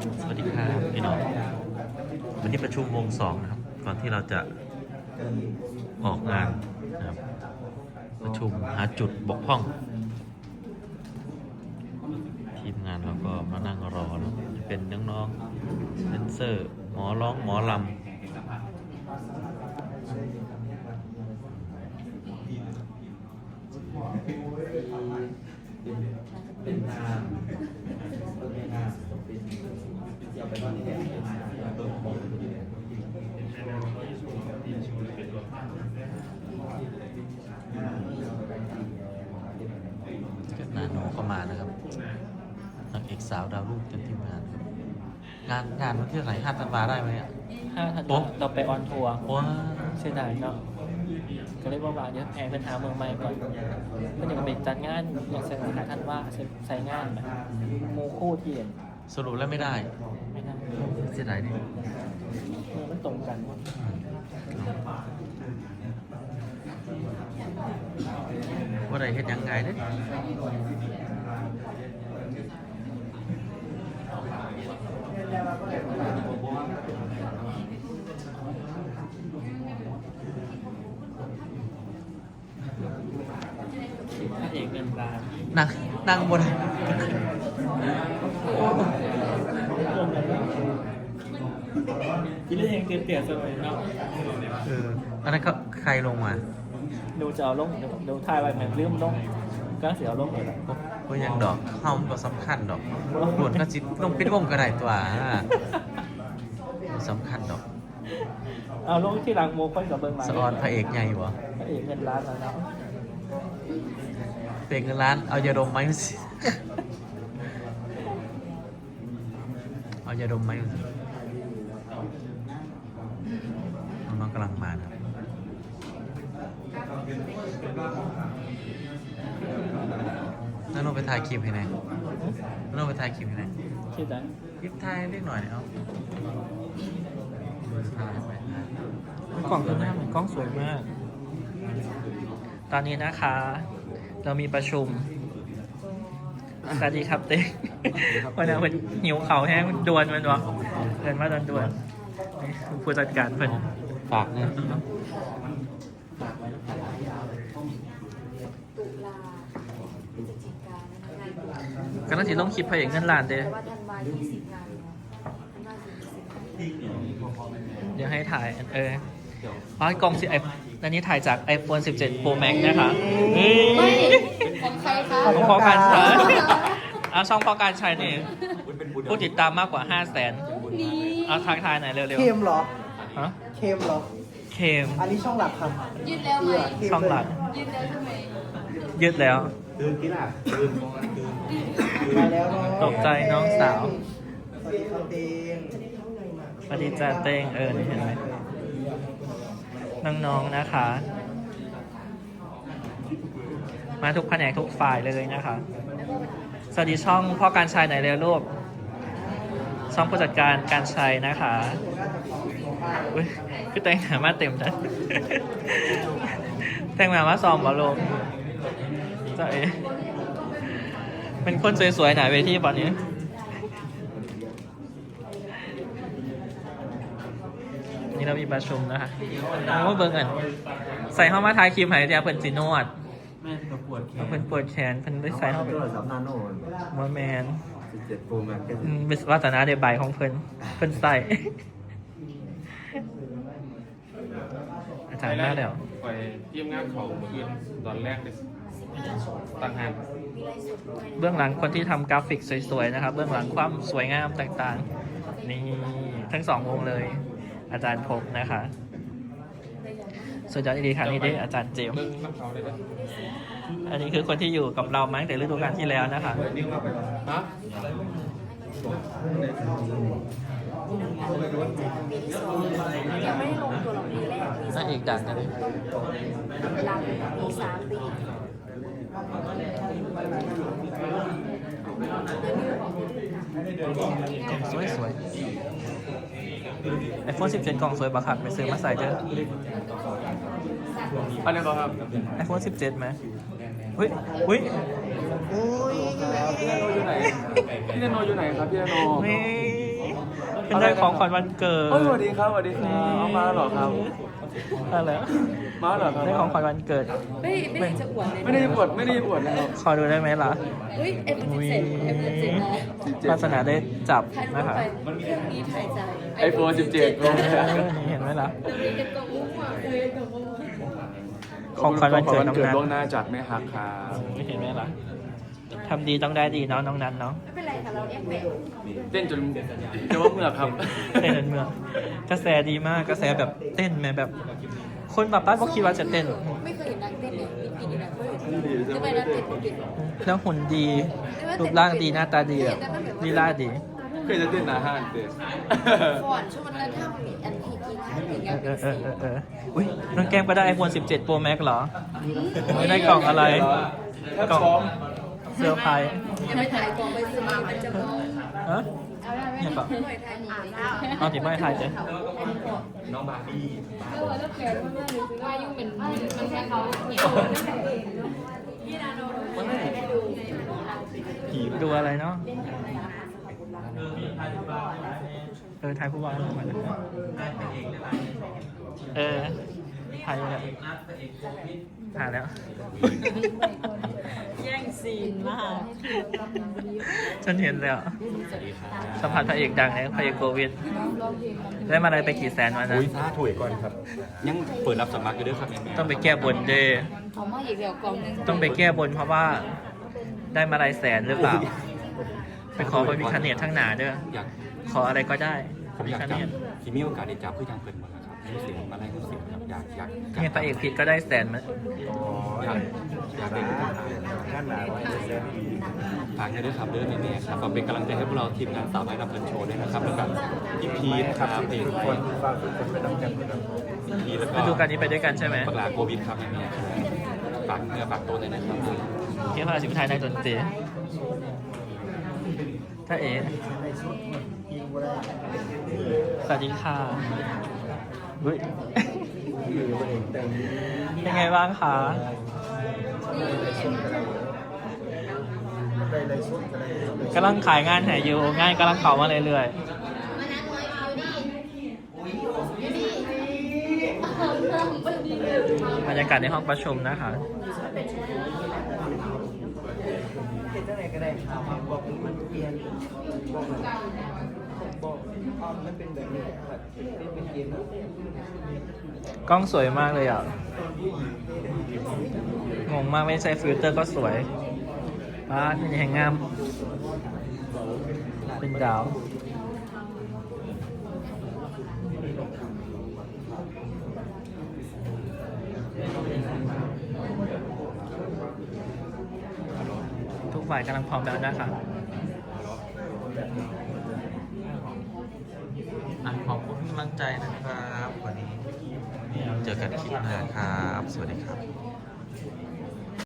สวัสดีครับพี่น้องวันนี้ประชุมวงสองนะครับ ก่อนที่เราจะออกงานนะครับ ประชุมหาจุดบกพร่อง ทีมงานเราก็มานั่งรอแล้วจะเป็นน้องๆเซนเซอร์ หมอร้องหมอลำ เป็นนามเป็นนามเป็นอย่าไปว่านี่เป็นนามอย่าเบิ่งผมนาโนเข้ามานะครับนางเอกสาวดาวรุ่งเต็ที่งานครับงานงานวันที่เท่ไหนห้าธันวาได้ไหมอ่ยห้าธันวาเราไปออนทัวร์ว้า เสียดายเนาะ ก็เลยว่าว่าเดี๋ยวแอร์เป็นหาเมืองใหม่ก่อนเพื่อนอยากจะไปจัดงานอยากใส่สถานท่านว่าใส่งานแบบโมคู่ที่เห็นสรุปแล้วไม่ได้ไม่ได้เสียดายดิเออมันตรงกันว่าไรเฮ็ดยังไงเด้พระเอกเงินล้ นนั่งนั่งบนพี่เล่นเตียนเตียนสมัยเนาะเอออันนั้นเขาใครลงมาดูจะเอาลงเดี๋ยวเดี๋ยวถ่ายไว้เหมือนลืมลงก็เสียเอาลงเลยนะก็ยังดอกเข้าก็สำคัญดอกหลวนก็จิตลงปิดวงก็ได้ตัวสำคัญดอกเอาลงที่หลังโมค่อยกับเบิ้งมาสะออนพระเอกใหญ่บ่พระเอกเงินล้านแล้วเนาะ เป็นเงินล้าน เอายาดมไหมสิเอายาดมไหมสิน้องๆกำลังมานะครับนั่นลงไปถ่ายคลิปให้หน่อยนั่นลงไปถ่ายคลิปให้หน่อยคิดนะคลิปถ่ายเล็กหน่อยเนี่ยเอาถ่ายไปกล่องข้างหน้ามันกล้องสวยมาก ตอนนี้นะคะ เรามีประชุม สวัสดีครับเต้วันนี้เป็นหิวเขาวแห้งดวนมันวะเดินมาดวนดวนๆนี่ผู้จัดการเพิ่นฝากเนี่ยตุลาพฤศจิกานะคะงานบุญก็ต้องสิลงคลิปพระเอกเงินล้านเด้แต่ว่าธันวา20งานเนาะธันวา40เดี๋ยวให้ถ่าย เอออ๋อกล่องสิไอ อันนี้ถ่ายจาก iPhone 17 Pro Max นะคะไม่ของใครคะของพ่อการชัยเอาช่องพ่อการชัยนี่ผู้ติดตามมากกว่า 5 0 0 0 0นนี่เอาทักทายหน่อยเร็วเค็มเหรอๆฮะเค็มเหรอ เคม อันนี้ช่องหลักครับยืดแล้วไหมเค็มช่องหลักยืดแล้วใช่ไหมยืดแล้วมาแล้วเนาะตกใจน้องสาวสวัสดีครับเตงสวัสดีจ้าเต้งเออนี่เห็นไหม น้องๆนะคะ มาทุกแผนกทุกฝ่ายเลยนะคะ สวัสดีช่องพ่อการชัยไหนเร็วรูปช่องผู้จัดการการชัยนะคะอุ้ยคือแต่งหนามาเต็มนะแต่งหนามาซ้อมบอลลงจะเอ๋เป็นคนสวยๆหนเวทีตอนนี้ นี่เรามีประชุมนะคะโอ้เบิ่งกันใส่เข้ามาทายครีมหายใจเพิ่นสีนวดแม่ประกวดแขนเพิ่นปวดแขนเพิ่นได้ใส่เข้าไปโทรศัพท์นาโน่มอแมน17 Pro Max อืมเป็นวาสนาเดบายของเพิ่นเพิ่นใส่อาจารย์มาแล้วไปเยี่ยมงานเขาเมื่อคืนตอนแรกเลยตั้งหากเบื้องหลังคนที่ทำกราฟิกสวยๆนะครับ เบื้องหลังความสวยงามต่างๆ นี่ทั้งสองวงเลย อาจารย์พบนะคะสุดยอดดีค่ะนี่ได้อาจารย์เจมส์เบิ้งน้ำเขาเลยนะอันนี้คือคนที่อยู่กับเรามาตั้งแต่ฤดูกาลที่แล้วนะคะฮะยังไม่ได้ลงตัวหรอกปีแรกปีพระเอกดังนะเลยหลั งปีสามสวยสวยไอโฟน17 กล่องสวยบักคักไปซื้อมาใส่เด้ออันนี้ก็ครับไอโฟน17ไหมเฮ้ยเฮ้ยอุ้ยพี่นาโนอยู่ไหนพี่นาโนอยู่ไหนครับพี่นาโนนี่เป็นได้ของขวัญวันเกิดโอ้ยสวัสดีครับสวัสดีครับเอามาหรอครับ อะไรมาเหรอครับได้ของขวัญวันเกิด ไม่ไม่ได้จะอวดเลยไม่ได้อวดไม่ได้อวดนะครับขอดูได้ไหมล่ะอุ้ยเอ็มสิบเจ็ดเอ็มสิบเจ็ดนะวาสนาได้จับถ่ายรูนะปคะไปเครื่องนี้ถ่ายใจไอโฟน17เออนี่เห็นไหมล่ะเรียนกันกงมุ้งอะเลยกงมุ้งของขวัญวันเกิดน้องเกิดนัทล่วงหน้าจากแม่ฮักครับไม่เห็นไหมล่ะ ทำดีต้องได้ดีเนาะน้องนัทเนาะไม่เป็นไรค่ะเราเรียกเป็ดเต้นจนจะว่าเมื่อกครับ เต้นเมืองกระแสดีมากกระแสแบบเต้นแม่แบบ คนแบบป้าบอกคิดว่าจะเต้น ไม่เคยเห็นนางเต้นเลยมีปีนี้นะเคยเห็นจะไปนางเต้นปกติแล้วหุ่นดีรูปร่างดีหน้าตาดีแบบลีลาดีเคยจะเต้นหนาห้านเต้นก่อนช่วงนั้นถ้ามีอันที่กินข้าวอย่างเงี้ยเออเออเออเอออุ้ยน้องแก้มก็ได้ iPhone 17 Pro Max เหรอ ไม่ได้กล่องอะไรถ้ากล่องช้อม เซอร์ไพรส์ยังไม่ถ่ายกองไปซื้อมามันจะมองฮะเอาได้ไหมเนี่ยก่อนไม่ถ่ายอ่านแล้วเอาติดไม่ถ่ายเจ๊น้องบาร์บี้ก็ว่าแล้วแกก็ไม่รู้ว่ายุ่งเป็นมันแค่เขาเหี่ยวพี่นาโนได้ดูดูอะไรเนาะเออถ่ายผู้ว่ามาเลยเออ ถ่ายอยู่แล้วถ่ายแล้ว แย่งซีนมากฉันเห็นแล้วสัมผัสพระเอกดังเนี่ยพระเอกโควิด ได้มาอะไรไปกี่แสนวันนั้นอุ้ยฟ้าถุยก่อนครับ ยังเปิดรับสมัครอยู่ด้วยครับแม่ต้องไปแก้บนเด้เขามาอีกเดียวกองนึงต้องไปแก้บนเพราะว่าได้มาลายแสนหรือเปล่า ไปขอพระพิคเนตทั้งหนาเด้ออยากขออะไรก็ได้พผระมพิอยากคจัเนบตที่มีโอกาสได้จับคือยังเปิดหมดแล้วครับมี เสียงมาไล่คุณเสียงครับอยากอยากเนี่ยพระเอกผิดก็ได้แสนมั้ยอยากอยากเป็นทหารงานหนาไว้เซนดีฝากให้ด้วยครับเด้อแม่ๆครับฝากเป็นกำลังใจให้พวกเราทีมงานสาวน้อยรับเงินโชว์ด้วยนะครับแล้วก็พี่พีทครับเพลงทุกไทคนยฝากทุกคนไปน้ำกันนะครับพี่พีทแล้วฤก็ดูกาลนี้ไปด้วยกันใช่ไหมปากหลาโควิดครับแม่ๆฝากเนื้อฝากตัวด้วยนะครับที่พระราชินีไทยในดนตรีถ้าเอ๋สวัสดีค่ะ อุ๊ยเป็นไงบ้างคะกำลังขายงานแห่อยู่งานกำลังเข่ามาเรื่อยๆบรรยากาศในห้องประชุมนะคะเห็นจังไหนก็ได้ข่าวมาบอกมันเปลี่ยน บอกอกอ๋อมันเป็นแบบนี้แบบเป็นเป็นเกมนะกล้องสวยมากเลยอะ งงมากไม่ใช่ฟิลเตอร์ก็สวยป้าเป็นแห่งงาม เป็นดาว ทุกฝ่ายกำลังพร้อมแล้วนะคะอะขอบคุณกำลัง ใจนะครับ วันนี้เจอกันคลิปหน้าครับ สวัสดีครับ